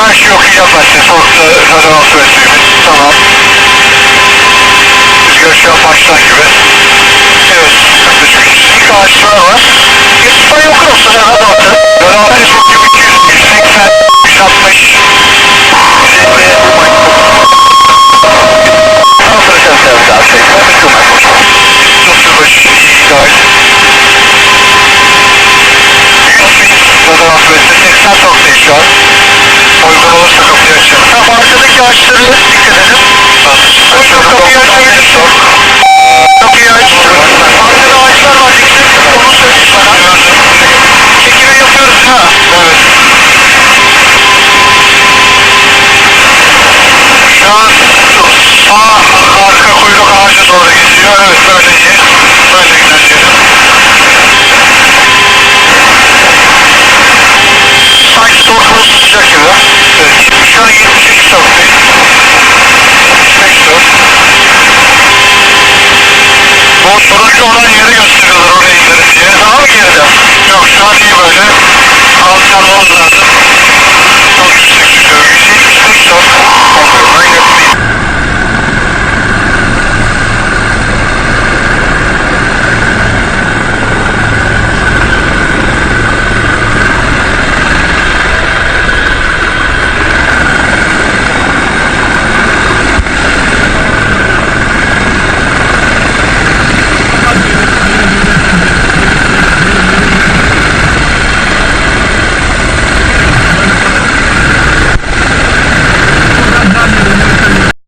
Karşı okuyamazsın. Soğukta radar altı metremiz. Tamam. Rüzgar şu an gibi. Evet. Yaklaşık 102 ağaçlar var. Arkadaki ağaçları dikkat edin. Uygun kapıyı açabilirsin. Kapıyı aç. Arkada ağaçlar var dikkat edin. Onu söyleyeyim sana. Çekimi yapıyoruz ha. Evet. Şu an sağ